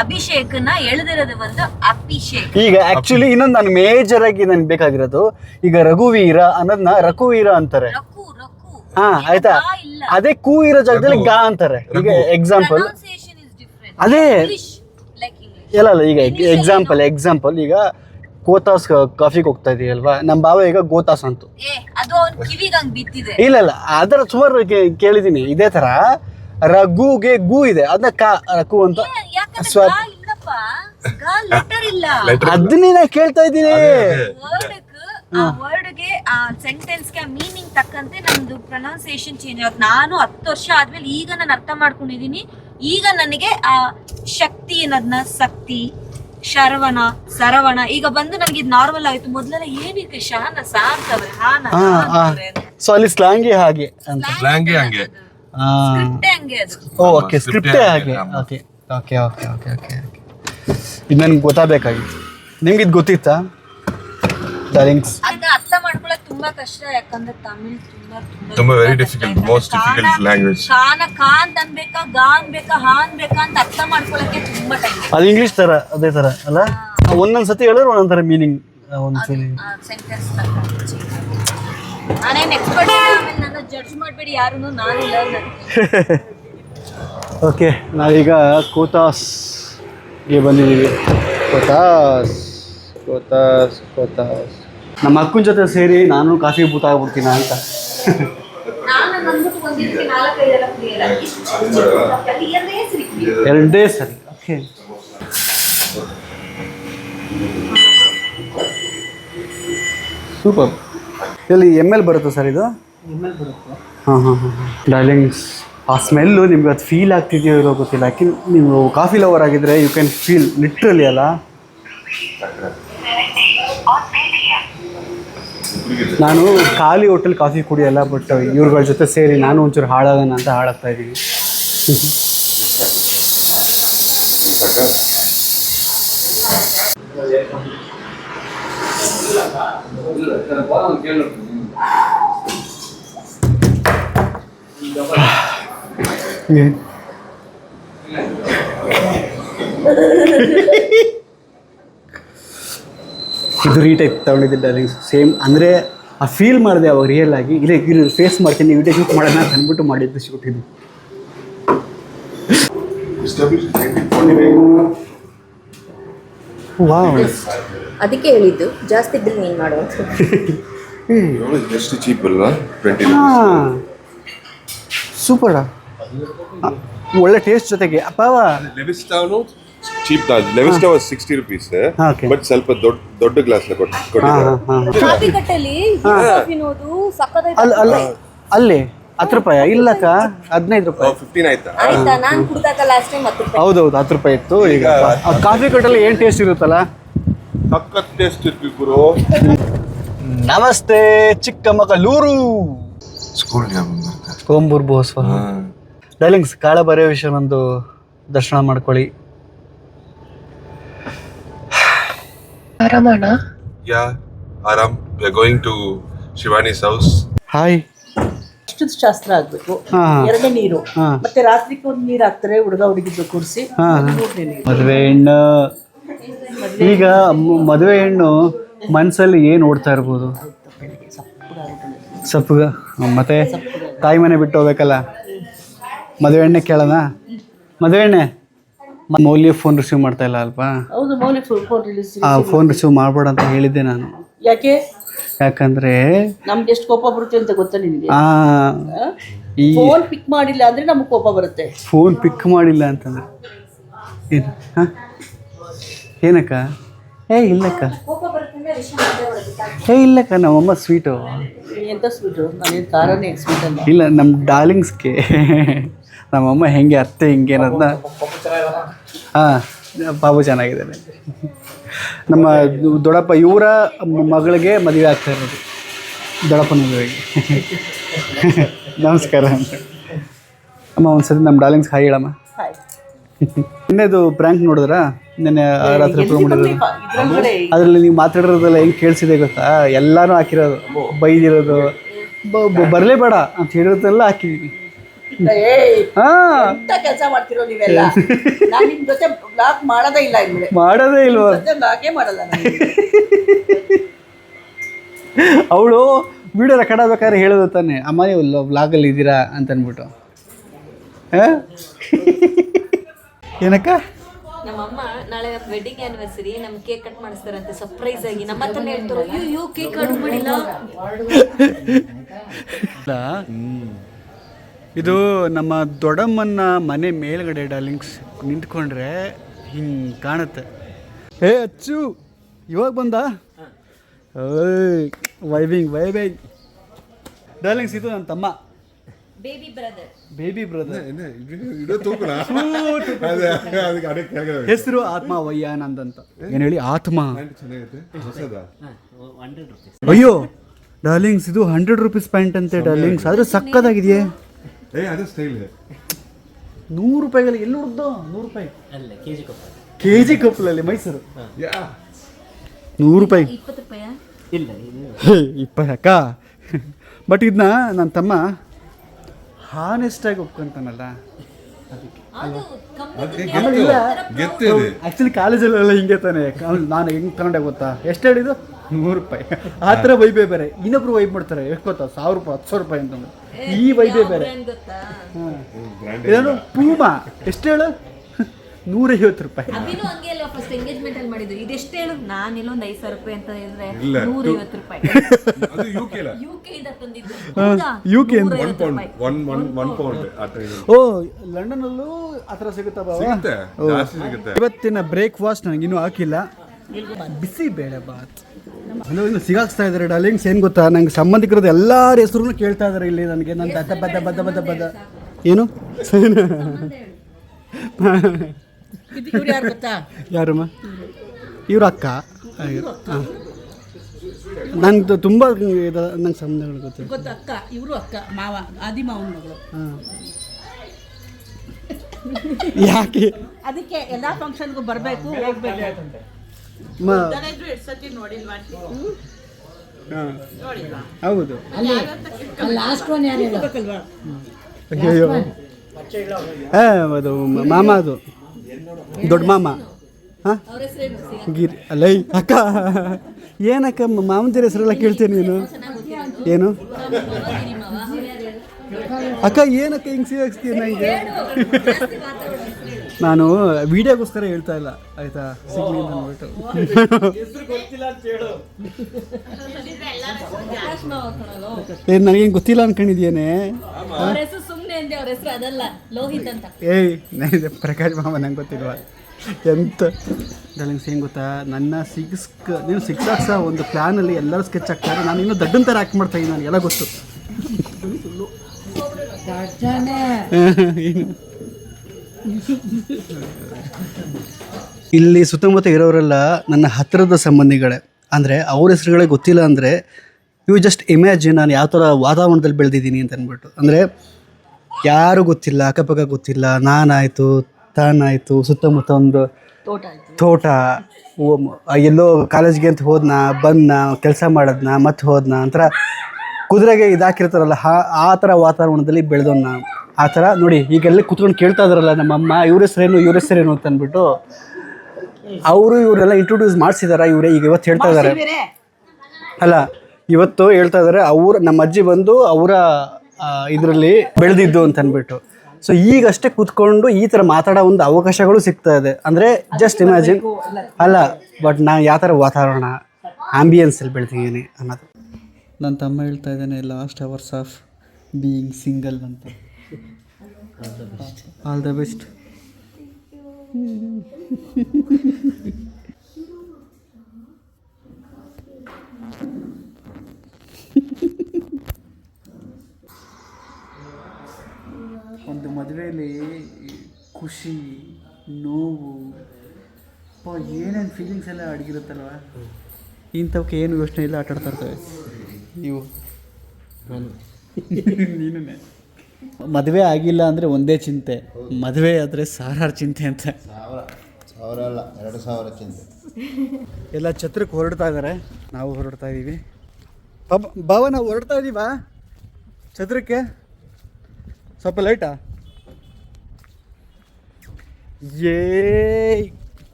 ಅಭಿಷೇಕನ ಎಳೆದಿರೋದು ಒಂದು ಅಭಿಷೇಕ್. ಈಗ ಆಕ್ಚುಲಿ ಇನ್ನೊಂದು ನಾನು ಮೇಜರ್ ಆಗಿ ನನ್ಗೆ ಬೇಕಾಗಿರೋದು ಈಗ ರಘುವೀರ ಅನ್ನೋದನ್ನ ರಘುವೀರ ಅಂತಾರೆ. ರಕು ರಕು ಹಾ ಆಯ್ತಾ? ಇಲ್ಲ. ಅದೇ ಕೂ ಇರೋ ಜಾಗದಲ್ಲಿ ಗಾ ಅಂತಾರೆ. ಈಗ ಎಕ್ಸಾಂಪಲ್ ಪ್ರೊನೌನ್ಸಿಯೇಷನ್ ಇಸ್ ಡಿಫರೆಂಟ್ ಅದೇ. ಇಂಗ್ಲಿಷ್ ಲೈಕ್ ಇಂಗ್ಲಿಷ್ ಇಲ್ಲ ಅಲ್ಲ ಈಗ ಎಕ್ಸಾಂಪಲ್ ಎಕ್ಸಾಂಪಲ್ ಈಗ ಕೋತಾಸ್ ಕಾಫಿಗೆ ಹೋಗ್ತಾ ಅಲ್ವಾ ನಮ್ಮ ಭಾವ ಈಗ ಗೋತಾಸ್ ಅಂತು. ಏ ಅದು ಅವ್ನ್ ಕಿವಿಗ್ ಹಂಗ್ ಬಿತ್ತಿದೆ. ಇಲ್ಲ ಇಲ್ಲ ಅದರ ಸುಮಾರು ಕೇಳಿದೀನಿ. ಇದೇ ತರ ರಘುಗೆ ಗು ಇದೆ. ಅದನ್ನ ಕಾ ರಘು ಅಂತ ಸ್ವ- ಗಾ ಇಲ್ಲಪ್ಪ. ಗಾ ಲೆಟರ್ ಇಲ್ಲ. ಅದನ್ನೇ ನಾ ಕೇಳ್ತಾ ಇದ್ದೀನಿ. ವರ್ಡ್ ಆ ವರ್ಡ್ಗೆ ಆ ಸೆಂಟೆನ್ಸ್ಗೆ ಮೀನಿಂಗ್ ತಕ್ಕಂತೆ ನಮ್ದು ಪ್ರೊನೌನ್ಸಿಯೇಷನ್ ಚೇಂಜ್ ಆಗುತ್ತೆ. ನಾನು ಹತ್ತು ವರ್ಷ ಆದ್ಮೇಲೆ ಈಗ ನಾನು ಅರ್ಥ ಮಾಡ್ಕೊಂಡಿದೀನಿ ಈಗ ನನಗೆ ಆ ಶಕ್ತಿ ಅನ್ನೋದನ್ನ ಶಕ್ತಿ ಶರವಣ ಸರವಣ ಈಗ ಬಂದು ನನಗೆ ಇದು ನಾರ್ಮಲ್ ಆಯ್ತು. ಮೊದ್ಲೆಲ್ಲ ಏನಕ್ಕೆ ಶಾನ ಸಾ ಅಂತವ್ರೆ ಹಾನ ಸೊ ಅಲ್ಲಿ ಸ್ಲಾಂಗಿ ಹಾಗೆ ಅಂತ. ಸ್ಲ್ಯಾಂಗೇ ಹಂಗೆ ಸ್ಕ್ರಿಪ್ಟೇ ಹಂಗೆ ಅದು. ಓಕೆ ಸ್ಕ್ರಿಪ್ಟೇ ಹಾಗೆ. Okay okay okay okay okay ಇದು ನನಗೆ ಗೊತ್ತಾಗಬೇಕಾಗಿತ್ತು. ನಿಮ್ಗೆ ಇದು ಗೊತ್ತಿತ್ತಾ? ಡಾರ್ಲಿಂಗ್ಸ್ ಅದನ್ನ ಅರ್ಥ ಮಾಡ್ಕೊಳಕ್ ತುಂಬಾ ಕಷ್ಟ ಯಾಕಂದ್ರೆ ತಮಿಳ್ ತುಂಬಾ ತುಂಬಾ very difficult, most difficult language. Kana ಅನ್ಬೇಕಾ ಗಾ ಅನ್ಬೇಕಾ ಹಾ ಅನ್ಬೇಕಾ ಅಂತ ಅರ್ಥ ಮಾಡ್ಕೊಳಕ್ಕೆ ತುಂಬಾ ಟೈಮ್ ಅದು ಇಂಗ್ಲೀಷ್ ಥರ ಅದೇ ಥರ ಅಲ್ಲ? ಒಂದೊಂದು ಸತಿ ಹೇಳಿದ್ರೆ ಒಂದೊಂದು ಥರ ಮೀನಿಂಗ್ ಒಂದು ಫೀಲಿಂಗ್ ಸೆಂಟೆನ್ಸ್ ನಾನೇನ್ ಎಕ್ಸ್ಪರ್ಟ್ ಆಮೇಲೆ ನನ್ನ ಜಡ್ಜ್ ಮಾಡ್ಬೇಡಿ ಯಾರು ನಾನು ಲರ್ನರ್ ಓಕೆ ನಾವೀಗ ಕೋತಾಸ್ಗೆ ಬಂದಿದ್ದೀವಿ. ಕೋತಾಸ್ ಕೋತಾಸ್ ಕೋತಾಸ್. ನಮ್ಮ ಅಕ್ಕನ ಜೊತೆ ಸೇರಿ ನಾನು ಕಾಫಿ ಬೂತ್ ಆಗ್ಬಿಡ್ತೀನ ಅಂತ. ಎರಡೇ ಸರಿ. ಓಕೆ. ಸೂಪರ್. ಇಲ್ಲಿ ಎಂ ಎಲ್ ಬರುತ್ತಾ ಸರ್ ಇದು? ಹಾಂ ಹಾಂ ಹಾಂ ಡಾರ್ಲಿಂಗ್ಸ್ ಆ ಸ್ಮೆಲ್ಲು ನಿಮ್ಗೆ ಅದು ಫೀಲ್ ಆಗ್ತಿದೆಯೋ ಇರೋ ಗೊತ್ತಿಲ್ಲ. ಯಾಕೆ ನೀವು ಕಾಫಿ ಲವರ್ ಆಗಿದ್ರೆ ಯು ಕ್ಯಾನ್ ಫೀಲ್ ಲಿಟ್ರಲಿ ಅಲ್ಲ? ನಾನು ಖಾಲಿ ಹೋಟೆಲ್ ಕಾಫಿ ಕುಡಿಯಲ್ಲ ಬಟ್ ಇವ್ರುಗಳ ಜೊತೆ ಸೇರಿ ನಾನು ಒಂಚೂರು ಹಾಳಾಗೋಣ ಅಂತ ಹಾಳಾಗ್ತಾ ಇದ್ದೀನಿ. ಇದು ರೀಟೈಪ್ ತಗೊಂಡಿದ್ದೆ ಡಾರ್ಲಿಂಗ್ ಸೇಮ್ ಅಂದರೆ ಆ ಫೀಲ್ ಮಾಡಿದೆ ಅವಾಗ ರಿಯಲ್ ಆಗಿ. ಇಲ್ಲ ಇದು ಫೇಸ್ ಮಾಡ್ತೀನಿ ವಿಡಿಯೋ ಶೂಟ್ ಮಾಡೋಣ ಅಂತ ಅಂದ್ಬಿಟ್ಟು ಮಾಡಿದ್ದು ಶೂಟ್ ಇದು. ವಾವ್ ಅದಕ್ಕೆ ಹೇಳಿದ್ದು ಜಾಸ್ತಿ ಬಿಲ್ ನೀನು ಮಾಡು ಅಂತ. ಎಷ್ಟು ಚೀಪ್ ಅಲ್ವಾ? ಟ್ವೆಂಟಿ ಹಾಂ. ಸೂಪರ ಒಳ್ಳೆ ಟೇಸ್ಟ್ ಜೊತೆಗೆ. ಅಪ್ಪಾವ ಲೆವಿಸ್ಟಾನು ಚೀಪ್ ಲೆವಿಸ್ಟಾ ಸಿಕ್ಸ್ಟಿ ರುಪೀಸ್. ಬಟ್ ಸ್ವಲ್ಪ ದೊಡ್ಡ ದೊಡ್ಡ ಗ್ಲಾಸ್ ಅಲ್ಲಿ ಅಲ್ಲಿ ಅಲ್ಲಿ ಹತ್ತು ರೂಪಾಯ? ಇಲ್ಲಕ್ಕ ಹದಿನೈದು ರೂಪಾಯಿ. ಫಿಫ್ಟೀನ್ ಆಯ್ತಾ? ಹೌದೌದು ಹತ್ತು ರೂಪಾಯಿ ಇತ್ತು ಈಗ ಆ ಕಾಫಿ ಕಟ್ಟಲ್ಲಿ ಏನು ಟೇಸ್ಟ್ ಇರುತ್ತಲ್ಲ? ಸಖತ್ ಟೇಸ್ಟ್ ಇರ್ತೀವಿ ಗುರು. ನಮಸ್ತೆ ಚಿಕ್ಕಮಗಳೂರು ಸ್ಕೂಲ್ ಕೋಂಬೂರ್ ಬೋಸ್ವ. ಡೈಲಿಂಗ್ಸ್ ಕಾಳ ಒಂದು ದರ್ಶನ ಮಾಡ್ಕೊಳ್ಳಿ. ಯಾ ಆರಾಮ್. We are going to Shivani's house hi ಅಷ್ಟು ಶಾಸ್ತ್ರ ಆಗ್ಬೇಕು. ಹಾ. ಎರಡೇ ನೀರು. ಹಾ. ಮತ್ತೆ ರಾತ್ರಿ ಒಂದು ನೀರು ಹಾಕ್ತಾರೆ ಹುಡುಗ ಹುಡುಗಿದ್ದು ಕೂರಿಸಿ. ಹಾ. ಮೂರನೇ ನೀರು. ಮದುವೆ ಹೆಣ್ಣು. ಈಗ ಮ- ಮದುವೆ ಹೆಣ್ಣು ಮನಸ್ಸಲ್ಲಿ ಏನು ಓಡ್ತಾ ಇರ್ಬೋದು? ಸಪ್ಪಗ. ಮತ್ತೆ ತಾಯಿ ಮನೆ ಬಿಟ್ಟು ಹೋಗ್ಬೇಕಲ್ಲ? ಮದುವೆ ಎಣ್ಣೆ ಕೇಳೋಣ? ಮದುವೆ ಎಣ್ಣೆ ಮೌಲ್ಯ ಫೋನ್ ರಿಸೀವ್ ಮಾಡ್ತಾ ಇಲ್ಲ ಅಲ್ವಾ ಹೌದು ಮೌಲ್ಯ ಫೋನ್ ಆ ಫೋನ್ ರಿಸೀವ್ ಮಾಡ್ಬೇಡ ಅಂತ ಹೇಳಿದ್ದೆ ನಾನು. ಯಾಕೆ? ಯಾಕಂದ್ರೆ ನಮ್ಗೆ ಎಷ್ಟು ಕೋಪ ಬರುತ್ತೆ ಅಂತ ಗೊತ್ತಾ ನಿಮಗೆ? ಈ ಫೋನ್ ಪಿಕ್ ಮಾಡಿಲ್ಲ ಅಂದ್ರೆ ನಮ್ಗೆ ಕೋಪ ಬರುತ್ತೆ. ಫೋನ್ ಪಿಕ್ ಮಾಡಿಲ್ಲ ಅಂತಂದ್ರೆ. ಏನು ಹಾಂ? ಏನಕ್ಕ? ಏ ಇಲ್ಲಕ್ಕ. ಏ ಇಲ್ಲಕ್ಕ ನಮ್ಮಮ್ಮ ಸ್ವೀಟು ಎಂತ ಸ್ವೀಟು ನಾನು ಖಾರನೇ ಸ್ವೀಟ್ ಅಲ್ಲ. ಇಲ್ಲ ನಮ್ಮ ಡಾರ್ಲಿಂಗ್ಸ್ಗೆ ನಮ್ಮಮ್ಮ ಹೆಂಗೆ ಅತ್ತೆ ಹಿಂಗೆ ಅನ್ನೋದನ್ನ ಹಾಂ ಬಾಬು ಚೆನ್ನಾಗಿದ್ದಾನೆ. ನಮ್ಮ ದೊಡ್ಡಪ್ಪ ಇವರ ಮಗಳಿಗೆ ಮದುವೆ ಆಗ್ತಾ ಇರೋದು. ದೊಡ್ಡಪ್ಪನ ಮದುವೆಗೆ. ನಮಸ್ಕಾರ. ಅಂತ ಅಮ್ಮ ಒಂದ್ಸತಿ ನಮ್ಮ ಡಾರ್ಲಿಂಗ್ಸ್ ಹಾಯ್ ಹೇಳಮ್ಮ. ಹಾಯ್ ನಿನ್ನೆದು ಪ್ರ್ಯಾಂಕ್ ನೋಡಿದ್ರಾ? ನಿನ್ನೆ ರಾತ್ರಿ ಇದ್ರೊಳಗಡೆ ಅದರಲ್ಲಿ ನೀವು ಮಾತಾಡಿರೋದೆಲ್ಲ ಹೆಂಗೆ ಕೇಳಿಸಿದೆ ಗೊತ್ತಾ? ಎಲ್ಲಾನು ಹಾಕಿರೋದು. ಬೈದಿರೋದು. ಬ- ಬೇಡ ಬರಲೇಬೇಡ ಅಂತ ಹೇಳಿರೋದೆಲ್ಲ ಹಾಕಿದೀವಿ. ಕೆಲಸ ಮಾಡ್ತಿರೋ ನೀವೆಲ್ಲ? ನಾನು ನಿಮ್ ಜೊತೆ ಬ್ಲಾಕ್ ಮಾಡೋದೇ ಇಲ್ಲ ಇನ್ಮೇಲೆ. ಮಾಡೋದೇ ಇಲ್ವಾ? ಜೊತೆ ಬ್ಲಾಕೇ ಮಾಡಲ್ಲ ನಾನು ಅವಳು ವಿಡಿಯೋ ರೆಕಾರ್ಡ್ ಆಗ್ಬೇಕಾದ್ರೆ ಹೇಳೋದು ತಾನೆ ಅಮ್ಮ ನೀವು ಅಲ್ಲಿ ಇದ್ದೀರಾ? ಅಂತ ಅಂದ್ಬಿಟ್ಟು ಆ? ಏನಕ್ಕ? ನಮ್ಮಮ್ಮ ನಾಳೆ ವೆಡ್ಡಿಂಗ್ ಆನಿವರ್ಸರಿ ನಮ್ ಕೇಕ್ ಕಟ್ ಮಾಡಿಸ್ತಾರಂತೆ ಸರ್ಪ್ರೈಸ್ ಆಗಿ. ನಮ್ಮ ಹತ್ರ ಹೇಳ್ತಾರೆ ಅಯ್ಯೋ ಕೇಕ್ ಕಟ್ ಮಾಡಿಲ್ಲ ಇಲ್ಲ. ಇದು ನಮ್ಮ ದೊಡ್ಡಮ್ಮನ ಮನೆ ಮೇಲ್ಗಡೆ ಡಾರ್ಲಿಂಗ್ಸ್ ನಿಂತ್ಕೊಂಡ್ರೆ ಹಿಂಗೆ ಕಾಣುತ್ತೆ. ಏ ಅಚ್ಚು ಇವಾಗ ಬಂದ? ಓಯ್ ವೈಬಿಂಗ್ ವೈಬಿಂಗ್. ಡಾರ್ಲಿಂಗ್ಸ್ ಇದು ನನ್ನ ತಮ್ಮ. ಬೇಬಿ ಬ್ರದರ್ ಬೇಬಿ ಬ್ರದರ್ ಹೆಸರು ಆತ್ಮ ವಯ್ಯಾನಂದ್ ಅಂತ ಏನು ಹೇಳಿ? ಆತ್ಮ. ಅಯ್ಯೋ ಡಾರ್ಲಿಂಗ್ಸ್ ಇದು ಹಂಡ್ರೆಡ್ ರುಪೀಸ್ ಪ್ಯಾಂಟ್ ಅಂತೆ ಡಾರ್ಲಿಂಗ್ಸ್. ಆದ್ರೆ ಸಕ್ಕದಾಗಿದೆಯೇ ಏ ಅದೇ ಸ್ಟೈಲ್ ನೂರು ರೂಪಾಯಿಗೆ ಎಲ್ಲಿ ಹುಡ್ದು ನೂರು ರೂಪಾಯಿ. ಕೆ ಜಿ ಕಪ್ಪಲಲ್ಲಿ ಮೈಸೂರು. ಯಾ. ನೂರು ರೂಪಾಯಿ. ಇಪ್ಪತ್ತು ರೂಪಾಯ? ಇಪ್ಪ ಅಕ್ಕ ಬಟ್ ಇದನ್ನ ನನ್ನ ತಮ್ಮ ಹಾನೆಸ್ಟಾಗಿ ಒಪ್ಕೊಂತಾನಲ್ಲ. ಅದು ಕಮ್ಮಿ ಗೆತ್ತು ಗೆತ್ತು ಇದೆ. ಆ್ಯಕ್ಚುಲಿ ಕಾಲೇಜಲ್ಲೆಲ್ಲ ಹಿಂಗೆ ತಾನೆ. ನಾನು ಹೆಂಗೆ ತಗೊಂಡೆ ಗೊತ್ತಾ? ಎಷ್ಟು ಹೇಳಿದ್ದು? ನೂರು ರೂಪಾಯಿ. ಆ ಥರ ವೈಬೇ ಬೇರೆ. ಇನ್ನೊಬ್ರು ವೈಬ್ ಮಾಡ್ತಾರೆ ಎಷ್ಟು ಗೊತ್ತಾ? ಸಾವಿರ ರೂಪಾಯಿ ಹತ್ತು ಸಾವಿರ ರೂಪಾಯಿ ಅಂತಂದ್ರೆ. ಈ ವೈಬೇ ಬೇರೆ. ಇದೇನು? ಪೂಮಾ ಎಷ್ಟು ಹೇಳು? ನೂರೈವತ್ತು ರೂಪಾಯಿ. ಅಭಿನೂ ಹಂಗೆ ಅಲ್ವಾ? ಫಸ್ಟ್ ಎಂಗೇಜ್ಮೆಂಟ್ ಅಲ್ಲಿ ಮಾಡಿದ್ದು. ಇದೆಷ್ಟು ಹೇಳು? ನಾನು ಇಲ್ಲೊಂದು ಐದು ಸಾವಿರ ರೂಪಾಯಿ ಅಂತ ಹೇಳಿದ್ರೆ ಇಲ್ಲ, ನೂರೈವತ್ತು ರೂಪಾಯಿ. ಅದು ಯು ಕೆ ಯು ಕೆ ಇಂದ ತಂದಿದ್ದು. UK ಇಂದ. ನೂರೈವತ್ತು ರೂಪಾಯಿ. ಒನ್ ಒನ್ ಒನ್ ಪೌಂಡ್ ಆ ಓ ಲಂಡನಲ್ಲೂ ಆ ಥರ ಸಿಗುತ್ತಾ ಬಾವ? ಸಿಗುತ್ತೆ. ಜಾಸ್ತಿ ಸಿಗುತ್ತೆ. ಇವತ್ತಿನ ಬ್ರೇಕ್ಫಾಸ್ಟ್ ನನಗಿನ್ನೂ ಹಾಕಿಲ್ಲ. ಬಿಸಿ ಬೇಳೆ ಬಾತ್. ಹಲೋ ಇಲ್ಲಿ ಸಿಗಾಕ್ಸ್ತಾ ಇದ್ದಾರೆ. ಡಾರ್ಲಿಂಗ್ಸ್ ಏನು ಗೊತ್ತಾ? ನಂಗೆ ಸಂಬಂಧಿಕರದ ಎಲ್ಲರ ಹೆಸರು ಕೇಳ್ತಾ ಇದ್ದಾರೆ ಇಲ್ಲಿ ನನಗೆ. ನನ್ನ ಬದ್ದ ಬದ್ದ ಬದ್ದ ಬದ್ದ ಬದ್ದ. ಏನು? ಯಾರಮ್ಮ? ಇವ್ರ ಅಕ್ಕ. ನಂದು ತುಂಬ ನಂಗೆ ಸಂಬಂಧಗಳು ಗೊತ್ತಿಲ್ಲ. ಗೊತ್ತಾ? ಅಕ್ಕ. ಇವರು ಅಕ್ಕ ಮಾವ ಆದಿ ಮಾವನ ಮಗಳು. ಯಾಕೆ? ಅದಕ್ಕೆ ಎಲ್ಲಾ ಫಂಕ್ಷನ್ಗೂ ಬರಬೇಕು ಹೋಗ್ಬೇಕು. ಹೌದು. ಲಾಸ್ಟ್ ಒನ್ ಯಾರು ಅಯ್ಯೋ. ಏ ಅದು ಮಾಮ ಅದು. ದೊಡ್ಡ ಮಾಮ. ಹಾಂ? ಗಿರಿ ಅಲ್ಲೈ ಅಕ್ಕ. ಏನಕ್ಕ ಮಾಮಂದಿರ ಹೆಸರೆಲ್ಲ ಕೇಳ್ತೀನಿ ನೀನು? ಏನು? ಅಕ್ಕ ಏನಕ್ಕ ಹಿಂಗೆ ಸಿಗಾಕ್ಸ್ತೀಯ ನನಗೆ ನಾನು ವಿಡಿಯೋಗೋಸ್ಕರ ಹೇಳ್ತಾ ಇಲ್ಲ ಆಯ್ತಾ? ಸಿಗ್ಲಿ ಅಂತ ಏನು ನನಗೇನು ಗೊತ್ತಿಲ್ಲ ಅನ್ಕೊಂಡಿದ್ಯೇನೆ? ಅವ್ರ ಹೆಸರು ಸುಮ್ಮನೆ ಅಂದೆ ಅವ್ರ ಹೆಸರು ಅದಲ್ಲ ಲೋಹಿತ್ ಅಂತ. ಏಯ್ ನನಗೆ ಪ್ರಕಾಶ್ ಮಾಮ ನಂಗೆ ಗೊತ್ತಿಲ್ವ? ಎಂತ? ನನಗೆ ಸೇಮ್ ಗೊತ್ತಾ? ನನ್ನ ಸಿಕ್ಸ್ ನೀನು ಸಿಕ್ಸ್ ಆಕ್ಸ ಒಂದು ಪ್ಲ್ಯಾನಲ್ಲಿ ಎಲ್ಲರೂ ಸ್ಕೆಚ್ ಹಾಕ್ತಾರೆ ನಾನು ಇನ್ನೂ ದಡ್ಡನ್ ಥರ ಆ್ಯಕ್ಟ್ ಮಾಡ್ತಾಯಿದ್ದೀನಿ ನನಗೆಲ್ಲ ಗೊತ್ತು. ಏನು? ಇಲ್ಲಿ ಸುತ್ತಮುತ್ತ ಇರೋರೆಲ್ಲ ನನ್ನ ಹತ್ತಿರದ ಸಂಬಂಧಿಗಳೇ. ಅಂದರೆ ಅವ್ರ ಹೆಸರುಗಳೇ ಗೊತ್ತಿಲ್ಲ ಅಂದರೆ ಯು ಜಸ್ಟ್ ಇಮ್ಯಾಜಿನ್ ನಾನು ಯಾವ ಥರ ವಾತಾವರಣದಲ್ಲಿ ಬೆಳೆದಿದ್ದೀನಿ ಅಂತ ಅಂದ್ಬಿಟ್ಟು. ಅಂದರೆ ಯಾರು ಗೊತ್ತಿಲ್ಲ ಅಕ್ಕಪಕ್ಕ ಗೊತ್ತಿಲ್ಲ ನಾನಾಯಿತು ತಾನಾಯಿತು ಸುತ್ತಮುತ್ತ ಒಂದು ತೋಟ ಎಲ್ಲೋ ಕಾಲೇಜ್ಗೆ ಅಂತ ಹೋದ್ನ ಬಂದ್ನ ಕೆಲಸ ಮಾಡೋದ್ನ ಮತ್ತೆ ಹೋದ್ನ ಒಂಥರ ಕುದುರೆಗೆ ಇದಾಕಿರ್ತಾರಲ್ಲ ಆ ಥರ ವಾತಾವರಣದಲ್ಲಿ ಬೆಳೆದವನ್ನ ಆ ಥರ ನೋಡಿ ಈಗೆಲ್ಲ ಕುತ್ಕೊಂಡು ಕೇಳ್ತಾ ಇದಾರಲ್ಲ ನಮ್ಮಮ್ಮ ಇವ್ರ ಹೆಸರೇನು ಇವ್ರ ಹೆಸರೇನು ಅಂತ ಅಂದ್ಬಿಟ್ಟು ಅವರು ಇವರೆಲ್ಲ ಇಂಟ್ರೊಡ್ಯೂಸ್ ಮಾಡಿಸಿದಾರ? ಇವರೇ ಈಗ ಇವತ್ತು ಹೇಳ್ತಾ ಇದ್ದಾರೆ ಅಲ್ಲ ಇವತ್ತು ಹೇಳ್ತಾ ಇದ್ದಾರೆ ಅವ್ರ ನಮ್ಮ ಅಜ್ಜಿ ಬಂದು ಅವರ ಇದರಲ್ಲಿ ಬೆಳೆದಿದ್ದು ಅಂತ ಅಂದ್ಬಿಟ್ಟು. ಸೊ ಈಗಷ್ಟೇ ಕೂತ್ಕೊಂಡು ಈ ಥರ ಮಾತಾಡೋ ಒಂದು ಅವಕಾಶಗಳು ಸಿಗ್ತಾ ಇದೆ. ಅಂದರೆ ಜಸ್ಟ್ ಇಮ್ಯಾಜಿನ್ ಅಲ್ಲ ಬಟ್ ನಾನು ಯಾವ ಥರ ವಾತಾವರಣ ಆಂಬಿಯನ್ಸಲ್ಲಿ ಬೆಳೆದಿದ್ದೀನಿ ಅನ್ನೋದು. ನನ್ನ ತಮ್ಮ ಹೇಳ್ತಾ ಇದ್ದಾನೆ last hours of being single ಅಂತ. ಆಲ್ ದ ಬೆಸ್ಟ್ ಒಂದು ಮದುವೆಯಲ್ಲಿ ಖುಷಿ ನೋವು ಏನೇನು ಫೀಲಿಂಗ್ಸ್ ಎಲ್ಲ ಅಡಗಿರುತ್ತಲ್ವ? ಇಂಥವಕ್ಕೆ ಏನು ಯೋಚನೆ ಇಲ್ಲ ಆಟ ಆಡ್ತಾ ಇರ್ತವೆ. ನೀವು? ನೀನು. ಮದುವೆ ಆಗಿಲ್ಲ ಅಂದರೆ ಒಂದೇ ಚಿಂತೆ. ಮದುವೆ ಆದರೆ ಸಾವಿರಾರು ಚಿಂತೆ ಅಂತ. ಸಾವಿರ ಸಾವಿರ ಅಲ್ಲ ಎರಡು ಸಾವಿರ ಚಿಂತೆ. ಎಲ್ಲ ಛತ್ರಕ್ಕೆ ಹೊರಡ್ತಾ ಇದ್ದಾರೆ ನಾವು ಹೊರಡ್ತಾ ಇದ್ದೀವಿ ಬಾಬಾ ಬಾವ ನಾವು ಹೊರಡ್ತಾ ಇದ್ದೀವಾ ಛತ್ರಕ್ಕೆ? ಸ್ವಲ್ಪ ಲೈಟಾ ಏ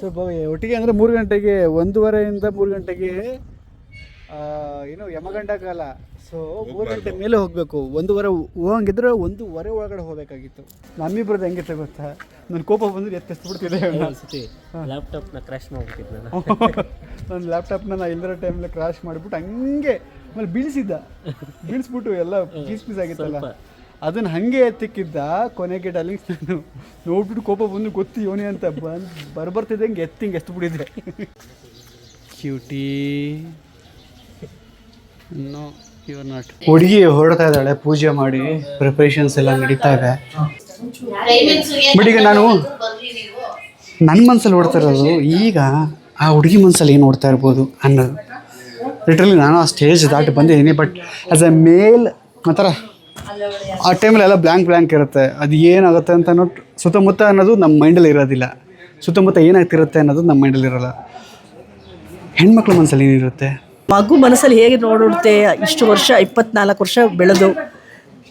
ಸೊ ಒಟ್ಟಿಗೆ ಅಂದರೆ ಮೂರು ಗಂಟೆಗೆ ಒಂದೂವರೆಯಿಂದ ಮೂರು ಗಂಟೆಗೆ ಆ, ಏನು ಯಮಗಂಡ ಕಾಲ ಸೊ ಮೂರು ಗಂಟೆ ಮೇಲೆ ಹೋಗಬೇಕು. ಒಂದೂವರೆ ಹೋಗಂಗಿದ್ರೆ ಒಂದೂವರೆ ಒಳಗಡೆ ಹೋಗಬೇಕಾಗಿತ್ತು. ನಮ್ಮಿಬ್ರದ್ದು ಹೆಂಗಿತ್ತು ಗೊತ್ತಾ? ನನ್ನ ಕೋಪ ಬಂದ್ರೆ ಎತ್ತಿಸ್ಬಿಡ್ತಿದೆ ಲ್ಯಾಪ್ಟಾಪ್ನ ಕ್ರ್ಯಾಶ್ ಮಾಡ್ಬಿಟ್ಟಿದ್ದು ನಾನು. ನನ್ನ ಲ್ಯಾಪ್ಟಾಪ್ನ ನಾ ಇಲ್ದಿರೋ ಟೈಮಲ್ಲಿ ಕ್ರಾಶ್ ಮಾಡಿಬಿಟ್ಟು ಹಂಗೆ ಆಮೇಲೆ ಬೀಳಿಸಿದ್ದ. ಬೀಳಿಸ್ಬಿಟ್ಟು ಎಲ್ಲ ಪೀಸ್ ಪೀಸ್ ಆಗಿತ್ತಲ್ಲ. ಅದನ್ನ ಹಂಗೆ ಎತ್ತಿಕ್ಕಿದ್ದ ಕೊನೆಗೆ ಡಾರ್ಲಿಂಗ್ ನಾನು. ನೋಡ್ಬಿಟ್ಟು ಕೋಪ ಬಂದು ಗೊತ್ತಿ ಯೋನಿ ಅಂತ ಬಂದು ಹಂಗೆ ಎತ್ತಿ ಹಿಂಗೆ ಎತ್ಬಿಟ್ಟಿದ್ದೆ ಕ್ಯೂಟಿ ನೋ ಹುಡುಗಿ ಹೊರಡ್ತಾ ಇದ್ದಾಳೆ, ಪೂಜೆ ಮಾಡಿ ಪ್ರಿಪ್ರೇಷನ್ಸ್ ಎಲ್ಲ ನಡೀತಾ ಇದೆ. ಬಟ್ ಈಗ ನಾನು ನನ್ನ ಮನಸ್ಸಲ್ಲಿ ಓಡ್ತಾ ಇರೋದು, ಈಗ ಆ ಹುಡುಗಿ ಮನಸ್ಸಲ್ಲಿ ಏನು ಓಡ್ತಾ ಇರ್ಬೋದು ಅನ್ನೋದು. ಲಿಟ್ರಲಿ ನಾನು ಆ ಸ್ಟೇಜ್ ದಾಟಿ ಬಂದಿದ್ದೀನಿ ಬಟ್ ಆ್ಯಸ್ ಎ ಮೇಲ್ ಒಂಥರ ಆ ಟೈಮಲ್ಲಿ ಎಲ್ಲ ಬ್ಲ್ಯಾಂಕ್ ಬ್ಲ್ಯಾಂಕ್ ಇರುತ್ತೆ. ಅದು ಏನಾಗುತ್ತೆ ಅಂತ ಅನ್ನೋ ಸುತ್ತಮುತ್ತ ಅನ್ನೋದು ನಮ್ಮ ಮೈಂಡಲ್ಲಿ ಇರೋದಿಲ್ಲ. ಸುತ್ತಮುತ್ತ ಏನಾಗ್ತಿರುತ್ತೆ ಅನ್ನೋದು ನಮ್ಮ ಮೈಂಡಲ್ಲಿ ಇರೋಲ್ಲ. ಹೆಣ್ಮಕ್ಳ ಮನಸ್ಸಲ್ಲಿ ಏನಿರುತ್ತೆ? ಮಗು ಮನಸ್ಸಲ್ಲಿ ಹೇಗೆ ನೋಡುತ್ತೆ? ಇಷ್ಟು ವರ್ಷ, ಇಪ್ಪತ್ನಾಲ್ಕು ವರ್ಷ ಬೆಳೆದು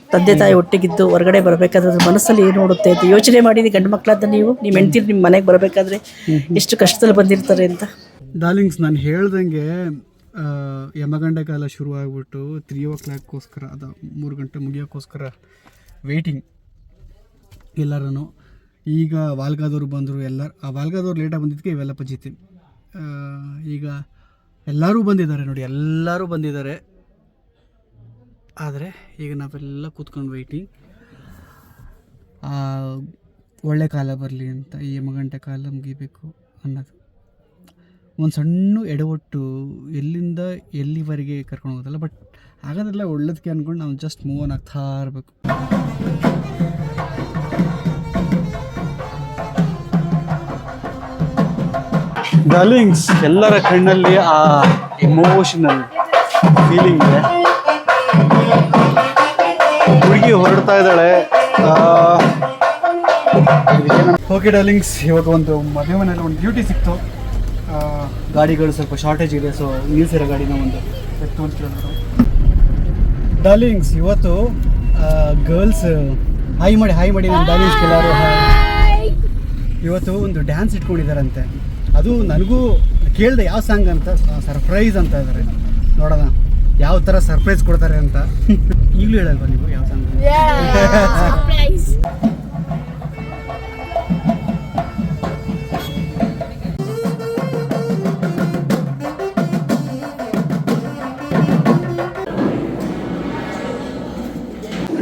ತಂದೆ ತಾಯಿ ಒಟ್ಟಿಗಿದ್ದು ಹೊರಗಡೆ ಬರಬೇಕಾದ್ರೆ ಮನಸ್ಸಲ್ಲಿ ಏನು ನೋಡುತ್ತೆ ಅಂತ ಯೋಚನೆ ಮಾಡಿ ಗಂಡು ಮಕ್ಕಳಾದ ನೀವು, ನಿಮ್ಮ ಹೆಣ್ತೀರಿ ನಿಮ್ಮ ಮನೆಗೆ ಬರಬೇಕಾದ್ರೆ ಎಷ್ಟು ಕಷ್ಟದಲ್ಲಿ ಬಂದಿರ್ತಾರೆ ಅಂತ. ಡಾರ್ಲಿಂಗ್ಸ್ ನಾನು ಹೇಳ್ದಂಗೆ ಯಮಗಂಡ ಕಾಲ ಶುರು ಆಗಿಬಿಟ್ಟು ತ್ರೀ ಓ ಕ್ಲಾಕ್ಗೋಸ್ಕರ ಅದು ಮೂರು ಗಂಟೆ ಮುಗಿಯೋಕ್ಕೋಸ್ಕರ ವೆಯ್ಟಿಂಗ್ ಎಲ್ಲರೂ ಈಗ ವಾಲ್ಗಾದವ್ರು ಬಂದರು ಎಲ್ಲ ಆ ವಾಲ್ಗಾದವ್ರು ಲೇಟಾಗಿ ಬಂದಿದ್ದಕ್ಕೆ ಇವೆಲ್ಲ ಪಜಿತಿ ಈಗ ಎಲ್ಲರೂ ಬಂದಿದ್ದಾರೆ ನೋಡಿ, ಎಲ್ಲರೂ ಬಂದಿದ್ದಾರೆ. ಆದರೆ ಈಗ ನಾವೆಲ್ಲ ಕೂತ್ಕೊಂಡು ವೆಯ್ಟಿಂಗ್ ಒಳ್ಳೆ ಕಾಲ ಬರಲಿ ಅಂತ, ಈ ಮಗಂಟೆ ಕಾಲ ಮುಗಿಬೇಕು ಅನ್ನೋದು. ಒಂದು ಸಣ್ಣ ಎಡವಟ್ಟು ಎಲ್ಲಿಂದ ಎಲ್ಲಿವರೆಗೆ ಕರ್ಕೊಂಡು ಹೋಗೋದಲ್ಲ ಬಟ್ ಆಗೋದೆಲ್ಲ ಒಳ್ಳೇದಕ್ಕೆ ಅಂದ್ಕೊಂಡು ನಾವು ಜಸ್ಟ್ ಮೂವ್ ಆನ್ ಆಗ್ತಾ ಇರಬೇಕು. ಡಾರ್ಲಿಂಗ್ಸ್. ಎಲ್ಲರ ಕಣ್ಣಲ್ಲಿ ಆ ಎಮೋಷನಲ್ ಫೀಲಿಂಗ್ ಇದೆ. ಹುಡುಗಿ ಹೊರಡ್ತಾ ಇದ್ದಾಳೆ. ಓಕೆ ಡಾರ್ಲಿಂಗ್ಸ್ ಇವಾಗ ಒಂದು ಮದುವೆ ಮನೇಲಿ ಒಂದು ಡ್ಯೂಟಿ ಸಿಕ್ತು. ಆ, ಗಾಡಿಗಳು ಸ್ವಲ್ಪ ಶಾರ್ಟೇಜ್ ಇದೆ ಸೊ ನಿಲ್ಸಿರೋ ಗಾಡಿನ ಒಂದು ಎತ್ತು ಡಾರ್ಲಿಂಗ್ಸ್ ಇವತ್ತು ಗರ್ಲ್ಸ್ ಹಾಯ್ ಮಾಡಿ ಹಾಯ್ ಮಾಡಿ ನಮ್ಮ ಡಾರ್ಲಿಂಗ್ಸ್ ಎಲ್ಲರೂ ಇವತ್ತು ಒಂದು ಡ್ಯಾನ್ಸ್ ಇಟ್ಕೊಂಡಿದ್ದಾರಂತೆ. ಅದು ನನಗೂ ಕೇಳಿದೆ ಯಾವ ಸಾಂಗ್ ಅಂತ? ಸರ್ಪ್ರೈಸ್ ಅಂತ ಇದ್ದಾರೆ ನೋಡೋಣ. ಯಾವ ಥರ ಸರ್ಪ್ರೈಸ್ ಕೊಡ್ತಾರೆ ಅಂತ. ಈಗಲೂ ಹೇಳಲ್ವಾ ನೀವು ಯಾವ ಸಾಂಗ್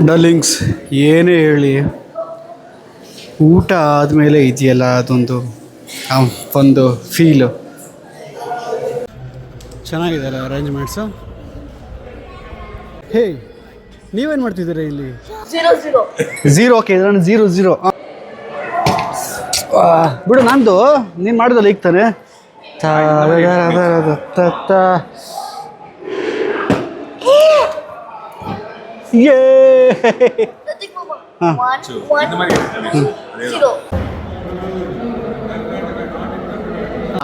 ಡಲಿಂಗ್ಸ್ ಏನೇ ಹೇಳಿ ಊಟ ಆದಮೇಲೆ ಇದೆಯಲ್ಲ ಅದೊಂದು ಆ ಒಂದು ಫೀಲು ಚೆನ್ನಾಗಿದೆ ಅಲ್ಲ ಅರೇಂಜ್ಮೆಂಟ್ಸು ಹೇ ನೀವೇನು ಮಾಡ್ತಿದ್ದೀರಾ ಇಲ್ಲಿ? ಝೀರೋ ಓಕೆ ನಾನು ಝೀರೋ ಝೀರೋ ಬಿಡು ನಂದು ನೀನು ಮಾಡಿದಲ್ಲ ಈಗ ತಾನೆ. ಯೇ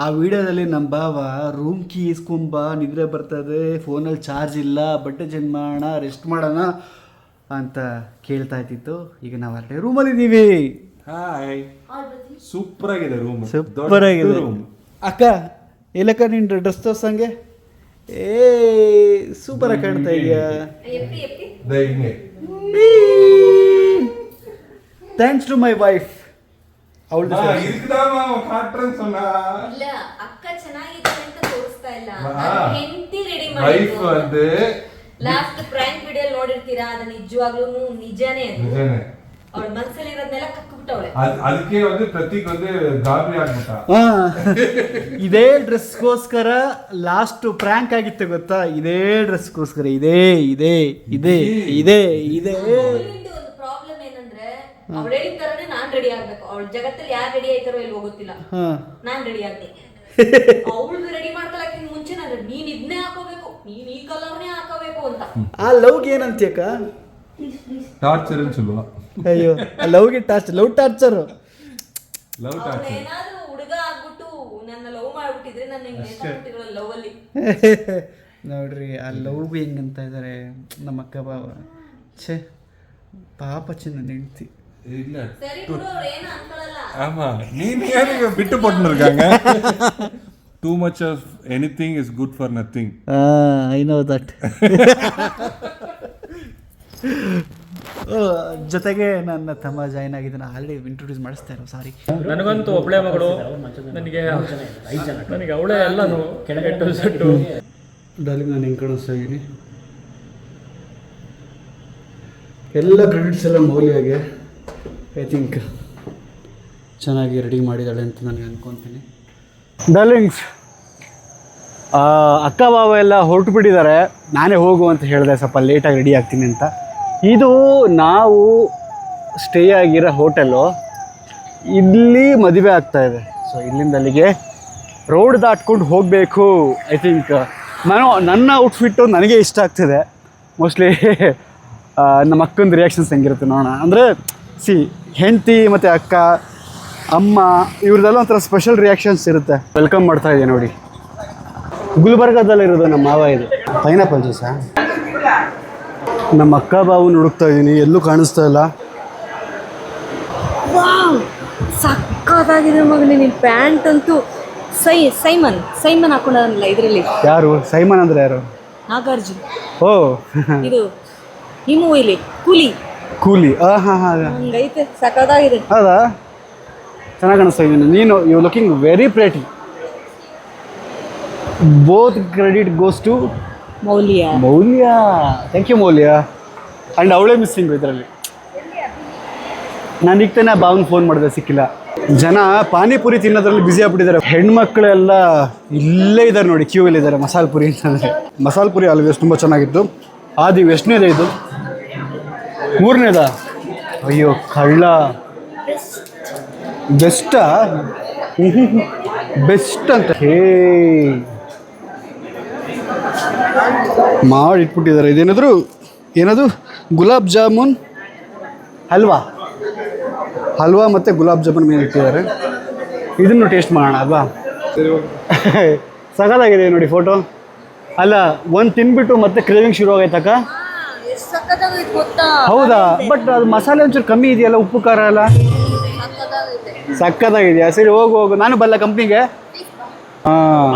ಆ ವಿಡಿಯೋದಲ್ಲಿ ನಮ್ಮ ಭಾವ ರೂಮ್ ಕೀ ಇಸ್ಕೊಂಬ ನಿದ್ರೆ ಬರ್ತದೆ ಫೋನಲ್ಲಿ ಚಾರ್ಜ್ ಇಲ್ಲ ಬಟ್ಟೆ ಚೇಂಜ್ ಮಾಡೋಣ ರೆಸ್ಟ್ ಮಾಡೋಣ ಅಂತ ಕೇಳ್ತಾ ಇದ್ದಿತ್ತು. ಈಗ ನಾವು ಅಲ್ಲೇ ರೂಮಲ್ಲಿ ಇದ್ದೀವಿ ಹಾಯ್ ಸೂಪರ್ ಆಗಿದೆ ರೂಮ್ ಸೂಪರ್ ಆಗಿದೆ. ಅಕ್ಕ ಎಲ್ಲಕ್ಕ ನಿನ್ನ ಡ್ರೆಸ್ ತೋರ್ಸಂಗೆ ಏ ಸೂಪರ್ ಆಗಿ ಕಾಣ್ತಾ ಇದೆಯಾ? ಥ್ಯಾಂಕ್ಸ್ ಟು ಮೈ ವೈಫ್ ಅವಳು ಇಲ್ಲ ಅಕ್ಕ ಚೆನ್ನಾಗಿದೆ ಅಂತ ತೋರಿಸ್ತಾ ಇಲ್ಲ. ಹೆಂಡತಿ ರೆಡಿ ವೈಫ್ ಮಾಡಿ ಅಂದ್ರೆ ಲಾಸ್ಟ್ ಪ್ರ್ಯಾಂಕ್ ವಿಡಿಯೋ ನೋಡಿರ್ತೀರಾ? ಅದು ನಿಜವಾಗ್ಲೂ ನಿಜಾನೇ ಅದು. ನಿಜಾನೇ. ಅವಳ ಮನ್ಸಲ್ಲಿ ಇರೋದ್ನೆಲ್ಲ ಕಕ್ಬಿಟ್ಟವಳೆ ಅದಕ್ಕೆ ಒಂದು ಪ್ರತೀಕ್ ಒಂದು ಗಾಬರಿ ಆಗ್ಬಿಟ್ಟ. ಹಾ ಇದೇ ಡ್ರೆಸ್ಗೋಸ್ಕರ ಲಾಸ್ಟ್ ಪ್ರ್ಯಾಂಕ್ ಆಗಿತ್ತು ಗೊತ್ತಾ? ಇದೇ ಡ್ರೆಸ್ಗೋಸ್ಕರ ಇದೇ ಇದೇ ಇದೇ ಇದೇ. ಇದೇ ಅವಳಿಂದ ಒಂದು ಪ್ರಾಬ್ಲಮ್ ಏನಂದ್ರೆ ಅವಳು ಹೇಳಿದ ತರನೇ ನಾನ್ ರೆಡಿ ಆಗ್ಬೇಕು. ಅವಳ ಜಗತ್ತಲ್ಲಿ ಯಾರು ರೆಡಿ ಆಯ್ತಾರೋ ಇಲ್ವೋ ಗೊತ್ತಿಲ್ಲ. ಹಾ ನಾನ್ ರೆಡಿ ಆಗ್ತೀನಿ ಅವಳು ರೆಡಿ ಮಾಡ್ಕೊಳಕ್ ಮುಂಚೆ ನಾನು ನೀನ್ ಇದನ್ನೇ ಹಾಕೋಬೇಕು. ನೀನ್ ಈ ಕಲರ್ನೇ ಹಾಕೋಬೇಕು ಅಂತ. ಆ ಲವ್ಗೆ ಏನಂತೀಯಕ್ಕ ಟಾರ್ಚರ್ ಅನ್ಸಲ್ವಾ ಅಯ್ಯೋ ಆ ಲವ್ಗೆ torture love torture. Love torture. ಏನಾದ್ರೂ ಹುಡುಗ ಆಗ್ಬಿಟ್ಟು ನನ್ನ ಲವ್ ಮಾಡ್ಬಿಟ್ಟಿದ್ರೆ ನನ್ನ ಹಿಂಗೆ ಲವ್ ಅಲ್ಲಿ ನೋಡ್ರಿ ಆ ಲವ್ಗೆ ಹೆಂಗಂತ ಇದ್ದಾರೆ ನಮ್ಮ ಅಕ್ಕ ಬಾವ. ಛೇ ಪಾಪ ಚಿನ್ನ ಹೆಂಡ್ತಿ ಇಲ್ಲ ಸರಿ ಬಿಡು ಅವ್ರು ಏನು ಅನ್ಕೊಳಲ್ಲ ஆமா நீ ஏன் விட்டு போட்டுன்னு இருக்காங்க too much of anything is good for nothing I know that ಜೊತೆಗೆ ನನ್ನ ತಮ್ಮ ಜಾಯ್ನ್ ಆಗಿದ್ದಾನೆ ಆಲ್ರೆಡಿ ಇಂಟ್ರೊಡ್ಯೂಸ್ ಮಾಡಿಸ್ತಾ ಇರೋ ಸಾರಿ ನನಗಂತೂ ಒಬ್ಳೆ ಮಗಳು ನನಗೆ ನನಗೆ ಅವಳೇ ಎಲ್ಲಾನು ಕೆಳಗಟ್ಟು ಸೆಟ್ಟು ಡಾರ್ಲಿಂಗ್ ನಾನು ಹೆಂಗೆ ಕಾಣಿಸ್ತಾ ಇದ್ದೀನಿ ಎಲ್ಲ ಕ್ರೆಡಿಟ್ಸ್ ಎಲ್ಲ ಮೌಲ್ಯಗೆ ಐ ಥಿಂಕ್ ಚೆನ್ನಾಗಿ ರೆಡಿ ಮಾಡಿದ್ದಾಳೆ ಅಂತ ನನಗೆ ಅನ್ಕೊತೀನಿ. ಡಾರ್ಲಿಂಗ್ಸ್ ಅಕ್ಕ ಬಾವ ಎಲ್ಲ ಹೊರಟು ಬಿಟ್ಟಿದ್ದಾರೆ. ನಾನೇ ಹೋಗು ಅಂತ ಹೇಳಿದೆ ಸ್ವಲ್ಪ ಲೇಟಾಗಿ ರೆಡಿ ಆಗ್ತೀನಿ ಅಂತ. ಇದು ನಾವು ಸ್ಟೇ ಆಗಿರೋ ಹೋಟೆಲು ಇಲ್ಲಿ ಮದುವೆ ಆಗ್ತಾ ಇದೆ. ಸೊ ಇಲ್ಲಿಂದ ಅಲ್ಲಿಗೆ ರೋಡ್ ದಾಟ್ಕೊಂಡು ಹೋಗಬೇಕು. ಐ ಥಿಂಕ್ ನಾನು ನನ್ನ ಔಟ್ಫಿಟ್ಟು ನನಗೆ ಇಷ್ಟ ಆಗ್ತಿದೆ. ಮೋಸ್ಟ್ಲಿ ನಮ್ಮ ಅಕ್ಕನ ರಿಯಾಕ್ಷನ್ಸ್ ಹೆಂಗಿರುತ್ತೆ ನೋಡೋಣ. ಅಂದರೆ ಸಿ ಹೆಂಡತಿ ಮತ್ತು ಅಕ್ಕ ಅಮ್ಮ ಇವ್ರದ್ದೆಲ್ಲ ಒಂಥರ ಸ್ಪೆಷಲ್ ರಿಯಾಕ್ಷನ್ಸ್ ಇರುತ್ತೆ. ವೆಲ್ಕಮ್ ಮಾಡ್ತಾ ಇದೆ ನೋಡಿ. ಗುಲ್ಬರ್ಗದಲ್ಲಿರೋದು ನಮ್ಮ ಮಾವ ಇದು. ಪೈನಾಪಲ್ ಜ್ಯೂಸಾ ನಮ್ಮ ಅಕ್ಕ ಬಾವು ಹುಡುಕ್ತಾ ಇದ್ದೀನಿ ಎಲ್ಲೂ ಕಾಣಿಸ್ತಾ ಇಲ್ಲ. ಸಕ್ಕತ್ತಾಗಿದೆ ಮಗನೇ ನಿನ್ ಪ್ಯಾಂಟ್ ಅಂತೂ ಸೈ ಸೈಮನ್ ಸೈಮನ್ ಹಾಕೊಂಡಲ್ಲ ಇದರಲ್ಲಿ? ಯಾರು? ಸೈಮನ್ ಅಂದ್ರೆ ಯಾರು? ನಾಗಾರ್ಜುನ್. ಓ. ಇದು ಈ ಇಲ್ಲಿ ಕೂಲಿ. ಕೂಲಿ. ಆ ಹಾಂ ಹಾಂ ಹಂಗೈತೆ ಸಖತ್ತಾಗಿದೆ. ಹೌದಾ? ಚೆನ್ನಾಗಿ ಕಾಣಿಸ್ತಾ ಇದ್ದೀನಿ ನೀನು you looking very pretty both credit goes to Maulya. Maulya. Thank you Maulya. And ಅವಳೇ ಮಿಸ್ಸಿಂಗ್ ಇದರಲ್ಲಿ. ನಾನು ಈಗ ತಾನೇ ಬಾವನ್ ಫೋನ್ ಮಾಡಿದೆ ಸಿಕ್ಕಿಲ್ಲ. ಜನ ಪಾನಿಪುರಿ ತಿನ್ನೋದ್ರಲ್ಲಿ ಬ್ಯುಸಿ ಆಗ್ಬಿಟ್ಟಿದ್ದಾರೆ. ಹೆಣ್ಮಕ್ಳೆಲ್ಲ ಇಲ್ಲೇ ಇದ್ದಾರೆ ನೋಡಿ ಕ್ಯೂ ಇದ್ದಾರೆ ಮಸಾಲೆ ಪುರಿ ಅಂತಂದರೆ. ಮಸಾಲೆ ಪುರಿ ಆಲ್ವೇಸ್ ತುಂಬ ಚೆನ್ನಾಗಿತ್ತು. ಆದಿ ಇದೆ ಇದು? ಮೂರನೇದಾ? ಅಯ್ಯೋ ಕಳ್ಳ. ಬೆಸ್ಟಾ? ಬೆಸ್ಟ್ ಅಂತ ಹೇ. ಮಾಡಿ ಇಟ್ಬಿಟ್ಟಿದ್ದಾರೆ ಇದೇನಾದರೂ ಏನದು ಗುಲಾಬ್ ಜಾಮೂನ್? ಹಲ್ವಾ. ಹಲ್ವಾ ಮತ್ತು ಗುಲಾಬ್ ಜಾಮೂನ್ ಮೇಲೆ ಇಟ್ಟಿದ್ದಾರೆ. ಇದನ್ನು ಟೇಸ್ಟ್ ಮಾಡೋಣ ಅಲ್ವಾ? ಸಗದಾಗಿದೆ ನೋಡಿ ಫೋಟೋ. ಅಲ್ಲ ಒಂದು ತಿನ್ಬಿಟ್ಟು ಮತ್ತೆ ಕ್ರೇವಿಂಗ್ ಶುರು ಆಗೈತಕ್ಕ ಸಖತ್ತಾಗೈತೆ ಗೊತ್ತಾ ಹೌದಾ ಬಟ್ ಅದು ಮಸಾಲೆ ಒಂಚೂರು ಕಮ್ಮಿ ಇದೆಯಲ್ಲ ಉಪ್ಪು ಖಾರ ಎಲ್ಲ ಸಕ್ಕತ್ತಾಗಿದೆಯಾ ಸರಿ ಹೋಗು ಹೋಗು ನಾನು ಬಲ್ಲ ಕಂಪ್ನಿಗೆ ಹಾಂ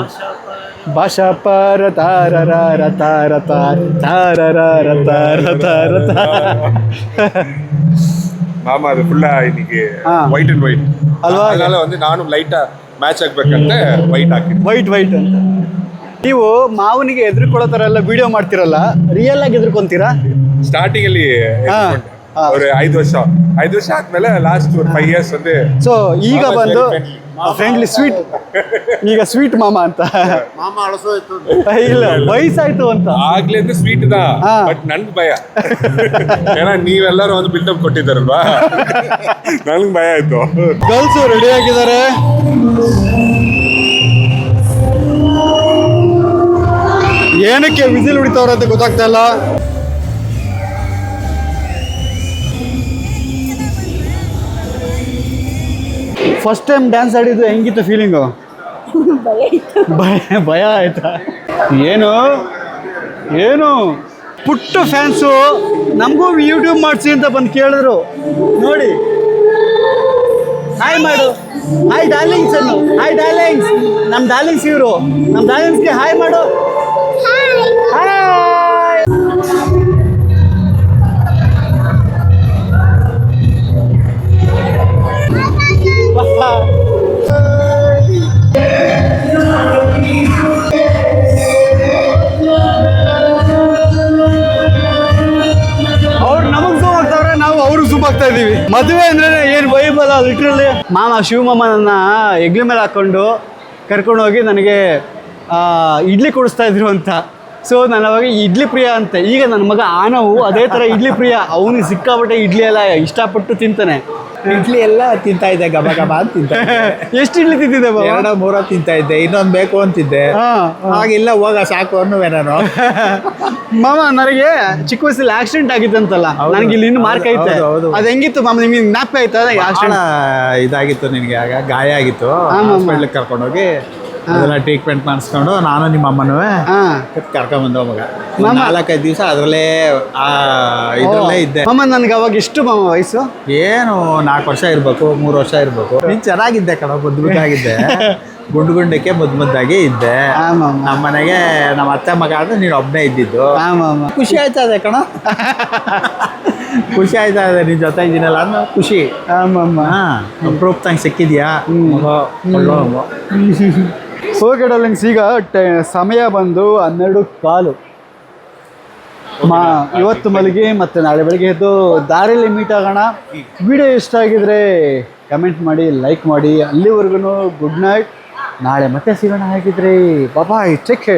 ಭಾಷಾ ಪರ ತಾರ ರ ತಾರ ತಾರ ತಾರ ರ ತಾರ ತಾರ மாமா அது ஃபுல்லா இன்னைக்கு ஆ. White and white halwa? அதனால வந்து நானும் லைட்டா மேட்ச் ಆಗ್ಬೇಕಂತ ವೈಟ್ ಹಾಕಿ ವೈಟ್ ವೈಟ್ ಅಂತ ನೀವು ಮಾವನಿಗೆ ಎದುರುಕೊಳ್ಳೋ ಥರ ಎಲ್ಲ ವಿಡಿಯೋ ಮಾಡ್ತಿರಲ್ಲ ರಿಯಲ್ ಆಗಿ ಎದುರ್ಕೊಂತೀರಾ ಸ್ಟಾರ್ಟಿಂಗ್ ಅಲ್ಲಿ ಅವ್ರು ಐದು ವರ್ಷ ಐದು ವರ್ಷ ಆದ್ಮೇಲೆ ಲಾಸ್ಟ್ ಫೈವ್ ಇಯರ್ಸ್ ಒಂದೇ ಸೊ ಈಗ ಬಂದು ಫ್ರೆಂಡ್ಲಿ ಸ್ವೀಟ್ ಈಗ ಸ್ವೀಟ್ ಮಾಮ ಅಂತ. ಇಲ್ಲ ವಯಸ್ಸಾಯ್ತು ಅಂತ. ಆಗ್ಲೇ ಸ್ವೀಟ್ ದಾ ಬಟ್ ನನ್ ಭಯ. ಏನ ನೀವೆಲ್ಲರೂ ಒಂದು ಬಿಲ್ಡಪ್ ಕೊಟ್ಟಿದ್ದಾರಲ್ವಾ? ನನ್ಗೆ ಭಯ ಆಯ್ತು. ಗರ್ಲ್ಸ್ ರೆಡಿ ಆಗಿದ್ದಾರೆ? ಏನಕ್ಕೆ ವಿಸಿಲ್ ಹೊಡಿತಾವ್ರ ಅಂತ ಗೊತ್ತಾಗ್ತಾ ಇಲ್ಲ. ಫಸ್ಟ್ ಟೈಮ್ ಡ್ಯಾನ್ಸ್ ಆಡಿದ್ದು ಹೆಂಗಿತ್ತು ಫೀಲಿಂಗು ಭಯ ಭಯ ಆಯ್ತಾ? ಏನು? ಏನು? ಪುಟ್ಟ ಫ್ಯಾನ್ಸು ನಮಗೂ ಯೂಟ್ಯೂಬ್ ಮಾಡಿಸಿ ಅಂತ ಬಂದು ಕೇಳಿದ್ರು. ನೋಡಿ. ಹಾಯ್ ಮಾಡು. ಹಾಯ್ ಡಾರ್ಲಿಂಗ್ಸ್ ಅನ್ನು. ಹಾಯ್ ಡಾರ್ಲಿಂಗ್ಸ್ ನಮ್ಮ ಡಾರ್ಲಿಂಗ್ಸ್ ಇವರು. ನಮ್ಮ ಡಾರ್ಲಿಂಗ್ಸ್ಗೆ ಹಾಯ್ ಮಾಡು. ಹಾಯ್ ಆಗ್ತಾ ಇದೀವಿ. ಮದುವೆ ಅಂದ್ರೆ ಏನ್ ವೈಬ್ ಲಿಟ್ರಲ್ಲಿ ಲಿಟ್ರಲಿ ಮಾಮ ಶಿವಮಾಮ ಹೆಗ್ಲ ಮೇಲೆ ಹಾಕೊಂಡು ಕರ್ಕೊಂಡು ಹೋಗಿ ನನಗೆ ಇಡ್ಲಿ ಕೊಡಿಸ್ತಾ ಇದ್ರು ಅಂತ. ಸೊ ನಾನು ಅವಾಗ ಇಡ್ಲಿ ಪ್ರಿಯ ಅಂತ. ಈಗ ನನ್ನ ಮಗ ಆನವು ಅದೇ ಥರ ಇಡ್ಲಿ ಪ್ರಿಯ. ಅವನಿಗೆ ಸಿಕ್ಕಾಪಟ್ಟೆ ಇಡ್ಲಿ ಎಲ್ಲ ಇಷ್ಟಪಟ್ಟು ತಿಂತಾನೆ. ಇಡ್ಲಿ ಎಲ್ಲ ತಿಂತಾ ಇದ್ದೆ ಗಬ ಗಬ ಅಂತ ತಿಂತಾ ಎಷ್ಟು ಇಡ್ಲಿ ತಿಂತಿದ್ದೆ? ಎರಡ ಮೂರ ತಿಂತಾ ಇದ್ದೆ ಇನ್ನೊಂದ್ ಬೇಕು ಅಂತಿದ್ದೆ. ಹಾಗಿಲ್ಲ ಹೋಗ ಸಾಕು ಅನ್ನುವೆ ನಾನು. ಮಾಮ ನನಗೆ ಚಿಕ್ಕ ವಯಸ್ಸಲ್ಲಿ ಆಕ್ಸಿಡೆಂಟ್ ಆಗಿತ್ತಂತಲ್ಲ ನನಗೆ ಇಲ್ಲಿ ಇನ್ನು ಮಾರ್ಕ್ ಐತೆ. ಅದು ಹೆಂಗಿತ್ತು ಮಾಮ ನಿಮಗೆ ಜ್ಞಾಪಕ ಆಯ್ತು? ಆಕ್ಸಿಡೆಂಟ್ ಇದಾಗಿತ್ತು ನಿನಗೆ ಆಗ ಗಾಯ ಆಗಿತ್ತು. ಹಾಸ್ಪಿಟ್ಲಿಗೆ ಕರ್ಕೊಂಡೋಗಿ ಅದೆಲ್ಲ ಟ್ರೀಟ್ಮೆಂಟ್ ಮಾಡಿಸ್ಕೊಂಡು ನಾನು ನಿಮ್ಮ ಅಮ್ಮನೂ ಕರ್ಕೊಂಡ್ ಕರ್ಕೊಂಬಂದ ಮಗ. ನಾಲ್ಕೈದು ದಿವಸ ಅದರಲ್ಲೇ ಆ ಇದ್ರಲ್ಲೇ ಇದ್ದೆ. ಮಾಮ ನನ್ಗೆ ಅವಾಗ ಇಷ್ಟು ಮಾಮ ವಯಸ್ಸು? ಏನು ನಾಲ್ಕು ವರ್ಷ ಇರಬೇಕು ಮೂರು ವರ್ಷ ಇರಬೇಕು. ನೀನು ಚೆನ್ನಾಗಿದ್ದೆ ಕಣ ಮುದ್ದು ಮುದ್ದಾಗಿದ್ದೆ. ಗುಂಡು ಗುಂಡಕ್ಕೆ ಮುದ್ದು ಮುದ್ದಾಗಿ ಇದ್ದೆ. ನಮ್ಮ ಮನೆಗೆ ನಮ್ಮ ಅತ್ತೆ ಮಗ ಆದ್ರೆ ನೀನು ಒಬ್ಬನೇ ಇದ್ದಿದ್ದು. ಖುಷಿ ಆಯ್ತಾ ಅದೇ ಕಣ? ಖುಷಿ ಆಯ್ತಾ ಇದೆ ನಿನ್ ಜೊತೆ ಇದ್ದೀನಲ್ಲ ಅಂದ್ರೆ ಖುಷಿ. ಅಪ್ರೂಪ್ ತಂಗ್ ಸಿಕ್ಕಿದ್ಯಾ? ಒಳ್ಳೋ ಓಕೆ ಡಾರ್ಲಿಂಗ್ಸ್ ಈಗ ಸಮಯ ಬಂದು ಹನ್ನೆರಡು ಕಾಲು. ಮಾ, ಇವತ್ತು ಮಲಗಿ ಮತ್ತೆ ನಾಳೆ ಬೆಳಿಗ್ಗೆ ಎದ್ದು ದಾರಿಯಲ್ಲಿ ಮೀಟ್ ಆಗೋಣ. ವಿಡಿಯೋ ಇಷ್ಟ ಆಗಿದ್ರೆ ಕಮೆಂಟ್ ಮಾಡಿ ಲೈಕ್ ಮಾಡಿ. ಅಲ್ಲಿವರೆಗೂ ಗುಡ್ ನೈಟ್ ನಾಳೆ ಮತ್ತೆ ಸಿಗೋಣ ಹಾಗಿದ್ರೆ ಬಾಬಾಯ್ ಚೆಕ್